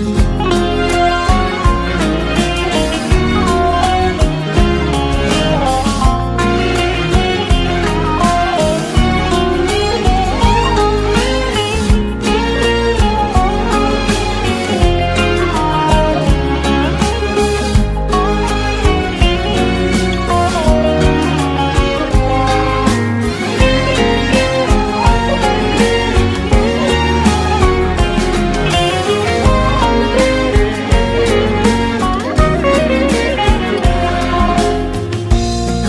Bye.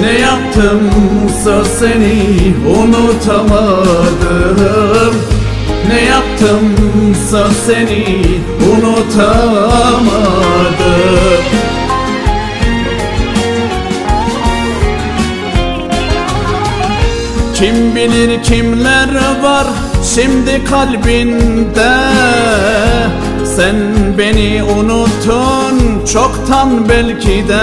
ne yaptımsa seni unutamadım. Ne yaptımsa seni unutamadım. Kim bilir kimler var şimdi kalbinde? Sen beni unuttun çoktan belki de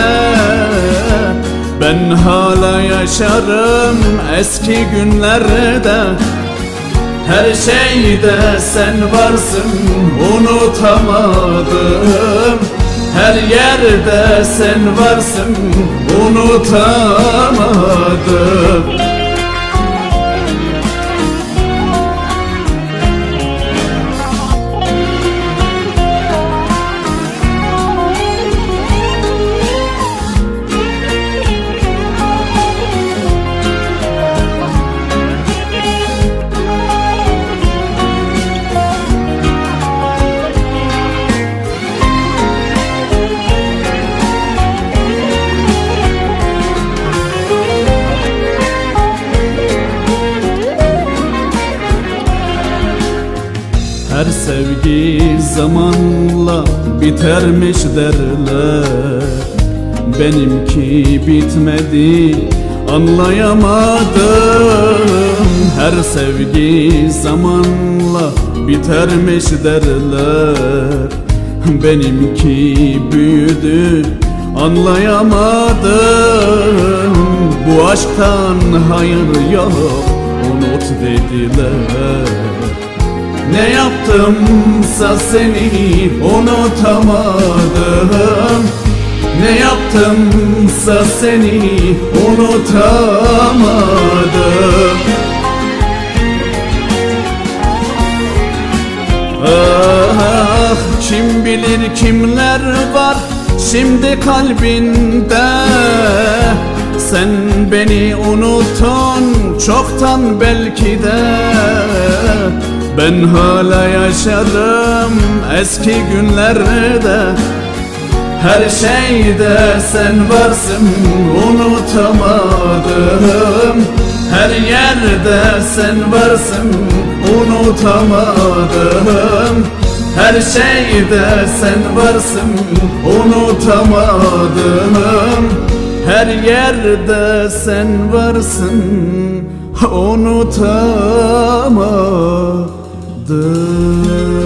Ben hala yaşarım eski günlerde. Her şeyde sen varsın unutamadım. Her yerde sen varsın unutamadım Her sevgi zamanla bitermiş derler. Benimki bitmedi anlayamadım. Her sevgi zamanla bitermiş derler. Benimki büyüdü anlayamadım. Bu aşktan hayır yok unut dediler ne yaptımsa seni unutamadım. Ne yaptımsa seni unutamadım. Ah kim bilir kimler var şimdi kalbinde? Sen beni unuttun çoktan belki de ben hala yaşarım eski günlerde. Her şeyde sen varsın unutamadım Her yerde sen varsın unutamadım Her şeyde sen varsın unutamadım Her yerde sen varsın unutamadım anlattın